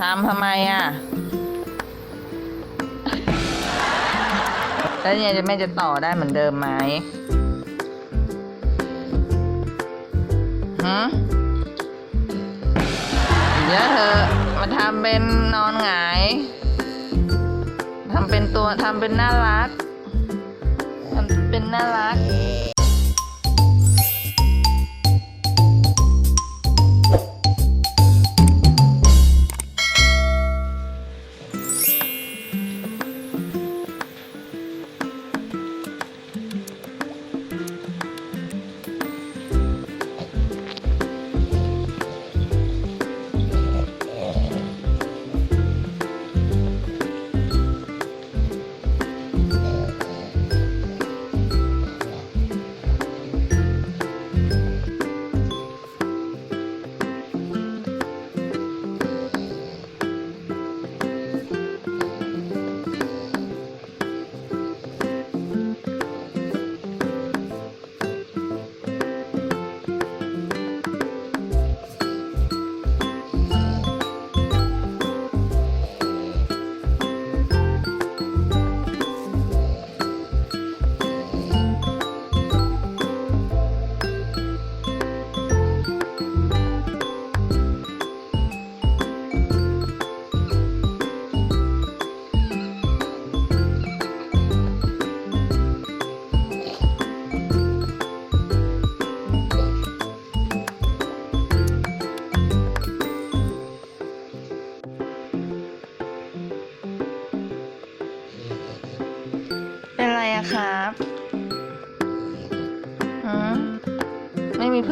ทำทำไมอะแล้วเนี่ยจะแม่จะต่อได้เหมือนเดิมไหมหืมเดี๋ยวเธอะมาทำเป็นนอนหงายทำเป็นตัวทำเป็นน่ารักทำเป็นน่ารัก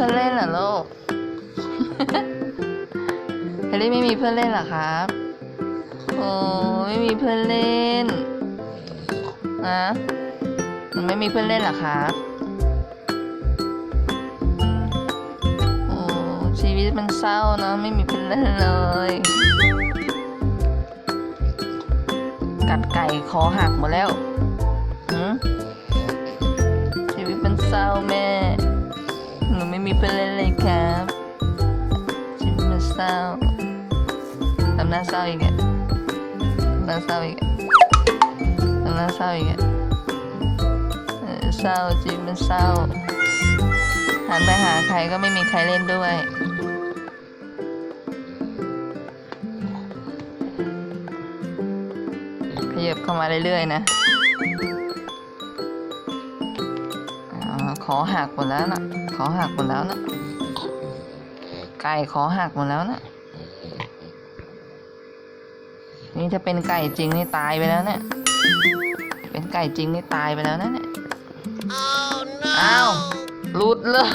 อนเล่นเหรอลูกเฮลลี่ไม่มีเพื่อนเล่นเหรอครับโอ้ไม่มีเพื่อนเล่นนะหนูไม่มีเพื่อนเล่นเหรอครับโอ้ชีวิตมันเศร้าเนอะไม่มีเพื่อนเล่นเลย กัดไก่คอหักหมดแล้วหืมชีวิตมันเศร้าแม่หนู ไม่มีเพื่อนเล่นเลยครับชีวิมันเศร้าทำหน้าเศร้าอีกอะทำหน้าเศร้าอีกอะทำหน้าเศร้าอีกอะเออเศร้าชีวิมันเศร้าหันไปหาใครก็ไม่มีใครเล่นด้วยขยับเข้ามาเรื่อยๆนะขอหักหมดแล้วนะ ขอหักหมดแล้วนะ ไก่ขอหักหมดแล้วนะ นี่จะเป็นไก่จริงนี่ตายไปแล้วเนี่ย เป็นไก่จริงนี่ตายไปแล้วนะเนี่ยอ้าวหลุดเลย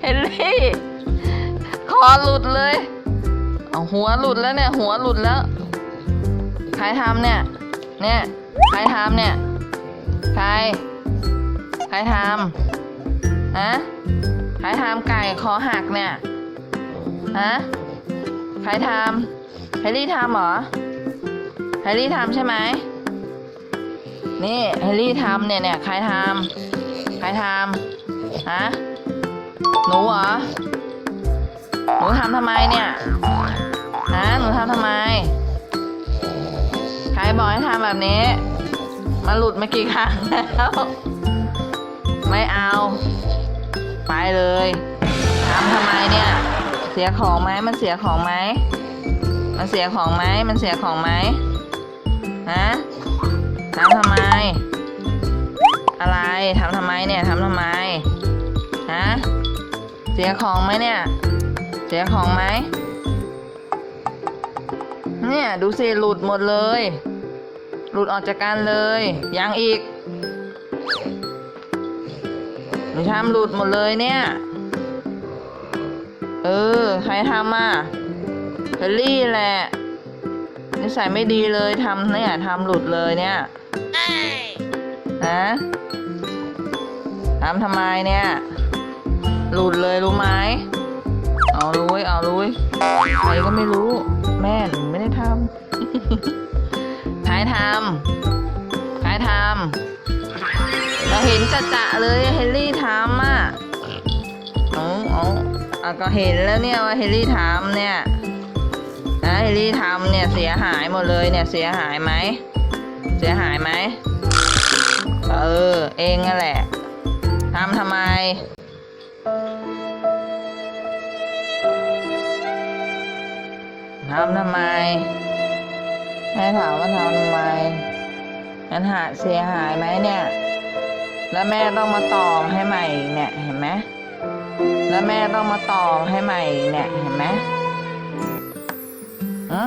เฮนรี่ คอหลุดเลย เอาหัวหลุดแล้วเนี่ย หัวหลุดแล้ว ใครทำเนี่ย เนี่ย ใครทำเนี่ย ใคร ใครทำ ฮะใครทำไก่คอหักเนี่ยฮะใครทำแฮร์รี่ทำเหรอแฮร์รี่ทำใช่ไหมนี่แฮร์รี่ทำเนี่ยเนี่ยใครทำใครทำฮะหนูเหรอหนูทำทำไมเนี่ยฮะหนูทำทำไมใครบอกให้ทำแบบนี้ มาหลุดมากี่ครั้งแล้ว ไม่เอา ไปเลยทำทำไมเนี่ย เสียของไหมมันเสียของไหมมันเสียของไหมมันเสียของไหมฮะทำทำไม อะไรทำทำไมเนี่ยทำทำไมฮะเสียของไหมเนี่ย เสียของไหมเนี่ยดูสิหลุดหมดเลย หลุดออกจากกันเลย ยังอีก หนูทำหลุดหมดเลยเนี่ย เออ ใครทำอะเฮลลี่แหละนิสัยไม่ดีเลยทำเนี่ยทำหลุดเลยเนี่ยฮะทำทำไมเนี่ย หลุดเลยรู้ไหมเอารู้เว้ยเอารู้เว้ยใครก็ไม่รู้ แม่หนูไม่ได้ทำใครทำใครทำ เห็นจะจะเลยเฮลลี่ทำอะเอาเอาอะก็เห็นแล้วเนี่ยว่าเฮลลี่ทำเนี่ยฮะเฮลี่ทำเนี่ยเสียหายหมดเลยเนี่ยเสียหายไหมเสียหายไหมเออเองนั่นแหละทำทำไมทำทำไมแม่ถามว่าทำทำไมมันหาเสียหายไหมเนี่ย แล้วแม่ต้องมาต่อให้ใหม่เนี่ยเห็นไหมแล้วแม่ต้องมาต่อให้ใหม่เนี่ยเห็นไหมอะ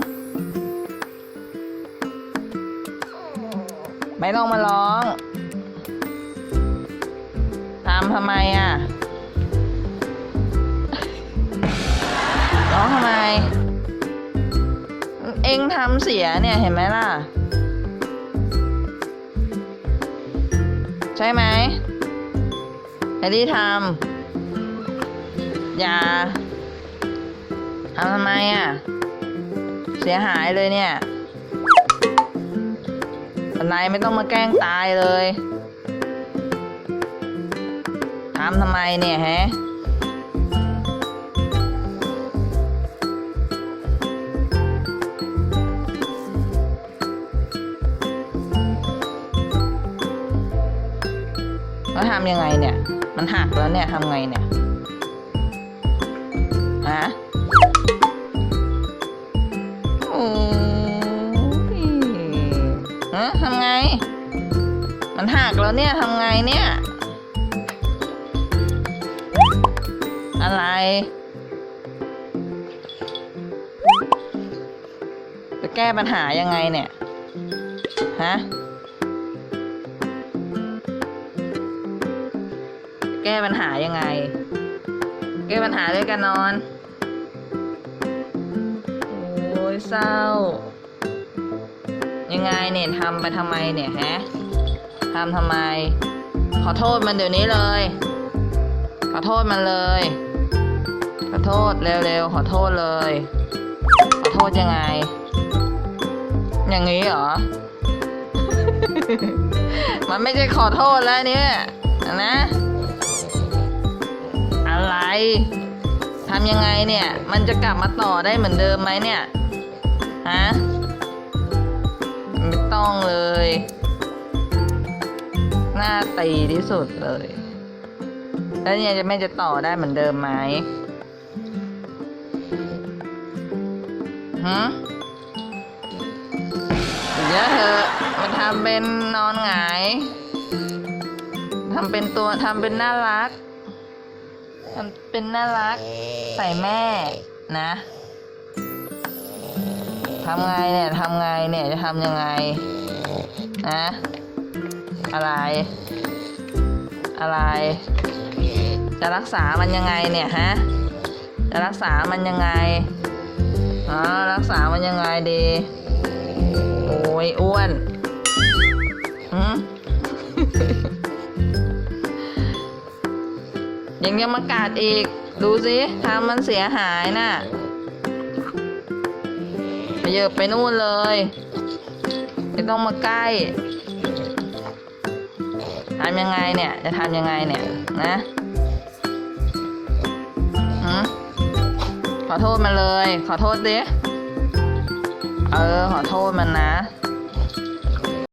ไม่ต้องมาร้องทำทำไมอะร้องทำไม เอ็งทำเสียเนี่ยเห็นไหมล่ะ ใช่ไหมแฮรี่ทำอย่าทำทำไมอะ เสียหายเลยเนี่ยนายไม่ต้องมาแกล้งตายเลยทำทำไมเนี่ยแฮะ แล้วทำยังไงเนี่ย มันหักแล้วเนี่ยทำไงเนี่ยฮะโอ้ยฮะทำไง มันหักแล้วเนี่ยทำไงเนี่ย อะไรจะแก้ปัญหายังไงเนี่ย ฮะ แก้ปัญหายังไง แก้ปัญหาด้วยกันนอน โอ้ยเศร้า ยังไงเนี่ยทำไปทำไมเนี่ยฮะทำทำไม ขอโทษมันเดี๋ยวนี้เลย ขอโทษมันเลย ขอโทษเร็วๆขอโทษเลย ขอโทษยังไง อย่างนี้เหรอ มันไม่ใช่ขอโทษแล้วเนี่ยนะ อะไรทำยังไงเนี่ย มันจะกลับมาต่อได้เหมือนเดิมไหมเนี่ย ฮะ ไม่ต้องเลย หน้าตีที่สุดเลย แล้วเนี่ยจะแม่จะต่อได้เหมือนเดิมไหมฮะเดี๋ยวเถอะมาทำเป็นนอนหงายทำเป็นตัวทำเป็นน่ารัก ทำเป็นน่ารักใส่แม่นะทำไงเนี่ยทำไงเนี่ยจะทำยังไงนะอะไร อะไร จะรักษามันยังไงเนี่ยฮะจะรักษามันยังไงอ๋อรักษามันยังไงดีโอ้ยอ้วนอืม ยังจะมากัดอีก ดูสิทำมันเสียหายน่ะเยอะไปนู่นเลย ไม่ต้องมาใกล้ทำยังไงเนี่ย จะทำยังไงเนี่ยนะหืมขอโทษมันเลย ขอโทษดิ เออ ขอโทษมันนะ